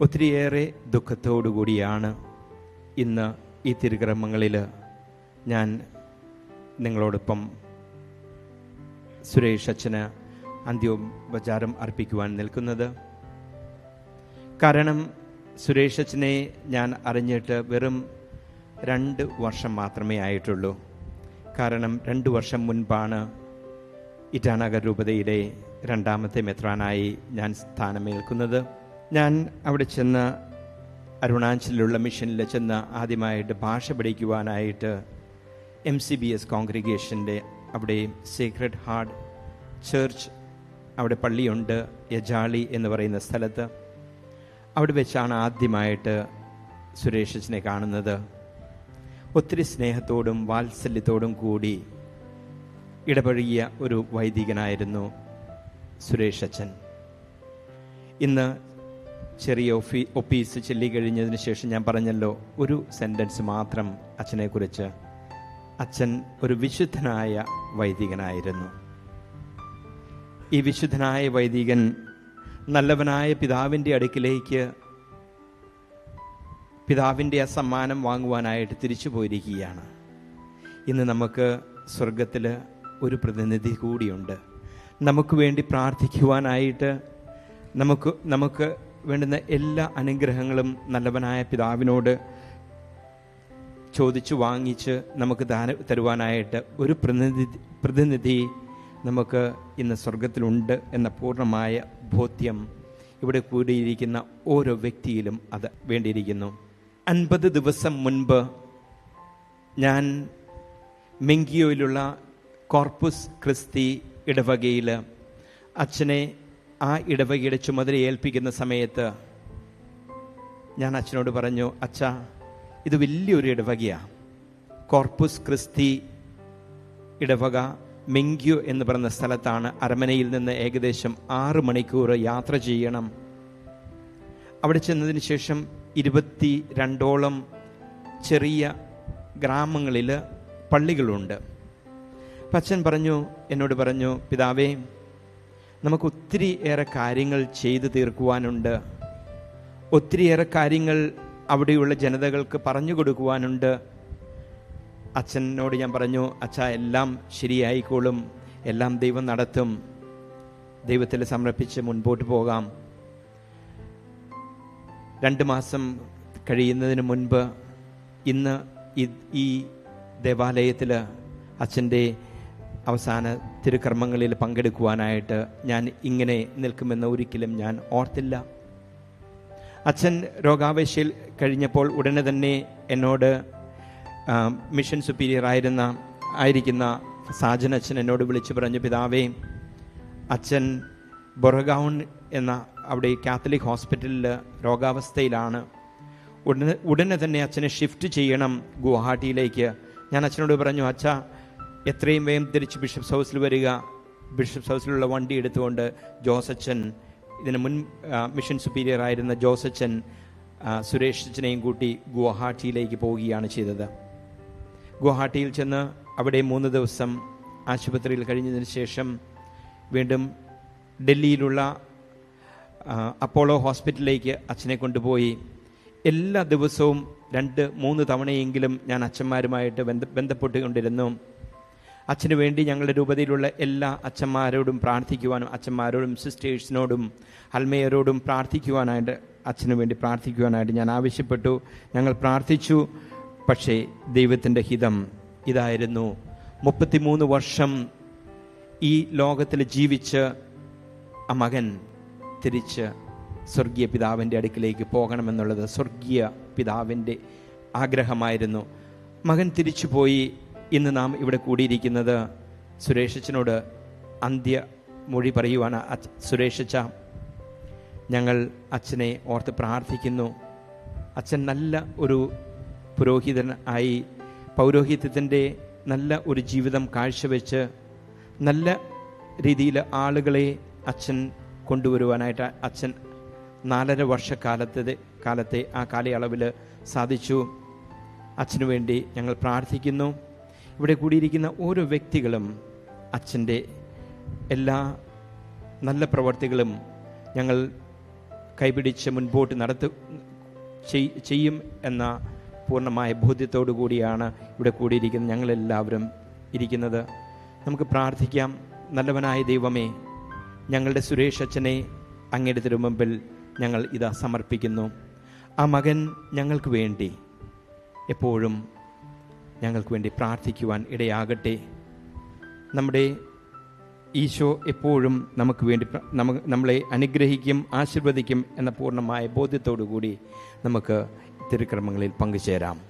ഒത്തിരിയേറെ ദുഃഖത്തോടു കൂടിയാണ് ഇന്ന് ഈ തിരുക്രമങ്ങളിൽ ഞാൻ നിങ്ങളോടൊപ്പം സുരേഷ് അച്ഛന് അന്ത്യോപചാരം അർപ്പിക്കുവാൻ നിൽക്കുന്നത്. കാരണം സുരേഷ് അച്ഛനെ ഞാൻ അറിഞ്ഞിട്ട് വെറും രണ്ട് വർഷം മാത്രമേ ആയിട്ടുള്ളൂ. കാരണം രണ്ട് വർഷം മുൻപാണ് ഇറ്റാനഗർ രൂപതയിലെ രണ്ടാമത്തെ മെത്രാനായി ഞാൻ സ്ഥാനമേൽക്കുന്നത്. ഞാൻ അവിടെ ചെന്ന് അരുണാചലിലുള്ള മിഷനിൽ ചെന്ന് ആദ്യമായിട്ട് ഭാഷ പഠിക്കുവാനായിട്ട് എം സി ബി എസ് കോൺഗ്രിഗേഷന്റെ അവിടെ സീക്രട്ട് ഹാർട്ട് ചേർച്ച് അവിടെ പള്ളിയുണ്ട് യജാളി എന്ന് പറയുന്ന സ്ഥലത്ത്. അവിടെ വെച്ചാണ് ആദ്യമായിട്ട് സുരേഷനെ കാണുന്നത്. ഒത്തിരി സ്നേഹത്തോടും വാത്സല്യത്തോടും കൂടി ഇടപഴകിയ ഒരു വൈദികനായിരുന്നു സുരേഷ് അച്ഛൻ ഇന്ന് ചെറിയ ഒഫീ ഒപ്പീസ് ചൊല്ലിക്കഴിഞ്ഞതിന് ശേഷം ഞാൻ പറഞ്ഞല്ലോ ഒരു സെന്റൻസ് മാത്രം അച്ഛനെക്കുറിച്ച്. അച്ഛൻ ഒരു വിശുദ്ധനായ വൈദികനായിരുന്നു. ഈ വിശുദ്ധനായ വൈദികൻ നല്ലവനായ പിതാവിന്റെ അടുക്കിലേക്ക് പിതാവിന്റെ ആ സമ്മാനം വാങ്ങുവാനായിട്ട് തിരിച്ചു പോയിരിക്കുകയാണ്. ഇന്ന് നമുക്ക് സ്വർഗത്തിൽ ഒരു പ്രതിനിധി കൂടിയുണ്ട്. നമുക്ക് വേണ്ടി പ്രാർത്ഥിക്കുവാനായിട്ട് നമുക്ക് നമുക്ക് വേണ്ടുന്ന എല്ലാ അനുഗ്രഹങ്ങളും നല്ലവനായ പിതാവിനോട് ചോദിച്ചു വാങ്ങിച്ച് നമുക്ക് ദാന തരുവാനായിട്ട് ഒരു പ്രതിനിധി പ്രതിനിധി നമുക്ക് ഇന്ന് സ്വർഗത്തിലുണ്ട് എന്ന പൂർണമായ ബോധ്യം ഇവിടെ കൂടിയിരിക്കുന്ന ഓരോ വ്യക്തിയിലും അത് വേണ്ടിയിരിക്കുന്നു. അൻപത് ദിവസം മുൻപ് ഞാൻ മെങ്കിയോയിലുള്ള കോർപ്പസ് ക്രിസ്തി ഇടവകയിൽ അച്ഛനെ ആ ഇടവകയുടെ ചുമതല ഏൽപ്പിക്കുന്ന സമയത്ത് ഞാൻ അച്ഛനോട് പറഞ്ഞു അച്ഛ ഇത് വലിയൊരു ഇടവകയാണ് കോർപ്പസ് ക്രിസ്തി ഇടവക മെങ്ക്യു എന്ന് പറയുന്ന സ്ഥലത്താണ് അരമനയിൽ നിന്ന് ഏകദേശം ആറ് മണിക്കൂർ യാത്ര ചെയ്യണം. അവിടെ ചെന്നതിന് ശേഷം ഇരുപത്തി രണ്ടോളം ചെറിയ ഗ്രാമങ്ങളിൽ പള്ളികളുണ്ട്. അച്ഛൻ പറഞ്ഞു എന്നോട് പറഞ്ഞു പിതാവേ നമുക്ക് ഒത്തിരി ഏറെ കാര്യങ്ങൾ ചെയ്തു തീർക്കുവാനുണ്ട്. ഒത്തിരിയേറെ കാര്യങ്ങൾ അവിടെയുള്ള ജനതകൾക്ക് പറഞ്ഞു കൊടുക്കുവാനുണ്ട്. അച്ഛനോട് ഞാൻ പറഞ്ഞു അച്ഛ എല്ലാം ശരിയായിക്കോളും. എല്ലാം ദൈവം നടത്തും. ദൈവത്തിൽ സമർപ്പിച്ച് മുൻപോട്ട് പോകാം. രണ്ട് മാസം കഴിയുന്നതിന് മുൻപ് ഇന്ന് ഈ- ദേവാലയത്തിൽ അച്ഛന്റെ അവസാന തിരുക്കർമ്മങ്ങളിൽ പങ്കെടുക്കുവാനായിട്ട് ഞാൻ ഇങ്ങനെ നിൽക്കുമെന്ന് ഒരിക്കലും ഞാൻ ഓർത്തില്ല. അച്ഛൻ രോഗാവേശയിൽ കഴിഞ്ഞപ്പോൾ ഉടനെ തന്നെ എന്നോട് മിഷൻ സുപ്പീരിയർ ആയിരുന്ന ആയിരിക്കുന്ന സാജൻ അച്ഛൻ എന്നോട് വിളിച്ചു പറഞ്ഞു പിതാവേ അച്ഛൻ ബൊറഗൗൺ എന്ന അവിടെ കാത്തലിക് ഹോസ്പിറ്റലിൽ രോഗാവസ്ഥയിലാണ്. ഉടനെ ഉടനെ തന്നെ അച്ഛനെ ഷിഫ്റ്റ് ചെയ്യണം ഗുവാഹട്ടിയിലേക്ക്. ഞാൻ അച്ഛനോട് പറഞ്ഞു അച്ഛ എത്രയും വേഗം തിരിച്ച് ബിഷപ്സ് ഹൗസിൽ വരിക. ബിഷപ്സ് ഹൗസിലുള്ള വണ്ടി എടുത്തുകൊണ്ട് ജോസച്ചൻ ഇതിന് മുൻ മിഷൻ സുപ്പീരിയർ ആയിരുന്ന ജോസച്ചൻ സുരേഷ് അച്ഛനെയും കൂട്ടി ഗുവാഹാട്ടിയിലേക്ക് പോവുകയാണ് ചെയ്തത്. ഗുവാഹാട്ടിയിൽ ചെന്ന് അവിടെ മൂന്ന് ദിവസം ആശുപത്രിയിൽ കഴിഞ്ഞതിന് ശേഷം വീണ്ടും ഡൽഹിയിലുള്ള അപ്പോളോ ഹോസ്പിറ്റലിലേക്ക് അച്ഛനെ കൊണ്ടുപോയി. എല്ലാ ദിവസവും രണ്ട് മൂന്ന് തവണയെങ്കിലും ഞാൻ അച്ഛന്മാരുമായിട്ട് ബന്ധ ബന്ധപ്പെട്ടുകൊണ്ടിരുന്നു. അച്ഛന് വേണ്ടി ഞങ്ങളുടെ രൂപതയിലുള്ള എല്ലാ അച്ഛന്മാരോടും പ്രാർത്ഥിക്കുവാനും അച്ഛന്മാരോടും സിസ്റ്റേഴ്സിനോടും അൽമയരോടും പ്രാർത്ഥിക്കുവാനായിട്ട് അച്ഛന് വേണ്ടി പ്രാർത്ഥിക്കുവാനായിട്ട് ഞാൻ ആവശ്യപ്പെട്ടു. ഞങ്ങൾ പ്രാർത്ഥിച്ചു. പക്ഷേ ദൈവത്തിന്റെ ഹിതം ഇതായിരുന്നു. മുപ്പത്തിമൂന്ന് വർഷം ഈ ലോകത്തിൽ ജീവിച്ച് ആ മകൻ തിരിച്ച് സ്വർഗീയ പിതാവിന്റെ അടുക്കിലേക്ക് പോകണമെന്നുള്ളത് സ്വർഗീയ പിതാവിന്റെ ആഗ്രഹമായിരുന്നു. മകൻ തിരിച്ചു പോയി ഇന്ന് നാം ഇവിടെ കൂടിയിരിക്കുന്നത് സുരേഷച്ചനോട് അന്ത്യ മൊഴി പറയുവാണ് സുരേഷച്ച ഞങ്ങൾ അച്ഛനെ ഓർത്ത് പ്രാർത്ഥിക്കുന്നു. അച്ഛൻ നല്ല ഒരു പുരോഹിതൻ ആയി പൗരോഹിത്യത്തിന്റെ നല്ല ഒരു ജീവിതം കാഴ്ചവെച്ച് നല്ല രീതിയിൽ ആളുകളെ അച്ഛൻ കൊണ്ടുവരുവാനായിട്ട് അച്ഛൻ നാലര വർഷക്കാലത്തെ കാലത്തെ ആ കാലയളവിൽ സാധിച്ചു. അച്ഛനു വേണ്ടി ഞങ്ങൾ പ്രാർത്ഥിക്കുന്നു. ഇവിടെ കൂടിയിരിക്കുന്ന ഓരോ വ്യക്തികളും അച്ഛന്റെ എല്ലാ നല്ല പ്രവർത്തികളും ഞങ്ങൾ കൈപിടിച്ച് മുൻപോട്ട് നടത്തു ചെയ്യും എന്ന പൂർണമായ ബോധ്യത്തോടു കൂടിയാണ് ഇവിടെ കൂടിയിരിക്കുന്നത് ഞങ്ങളെല്ലാവരും ഇരിക്കുന്നത്. നമുക്ക് പ്രാർത്ഥിക്കാം. നല്ലവനായ ദൈവമേ ഞങ്ങളുടെ സുരേഷ് അച്ഛനെ അങ്ങയുടെ തിരുമുമ്പിൽ ഞങ്ങൾ ഇതാ സമർപ്പിക്കുന്നു. ആ മകൻ ഞങ്ങൾക്ക് വേണ്ടി എപ്പോഴും ഞങ്ങൾക്ക് വേണ്ടി പ്രാർത്ഥിക്കുവാൻ ഇടയാകട്ടെ. നമ്മുടെ ഈശോ എപ്പോഴും നമുക്ക് വേണ്ടി നമ്മളെ അനുഗ്രഹിക്കും ആശീർവദിക്കും എന്ന പൂർണമായ ബോധ്യത്തോടു കൂടി നമുക്ക് തിരുക്രമങ്ങളിൽ പങ്കുചേരാം.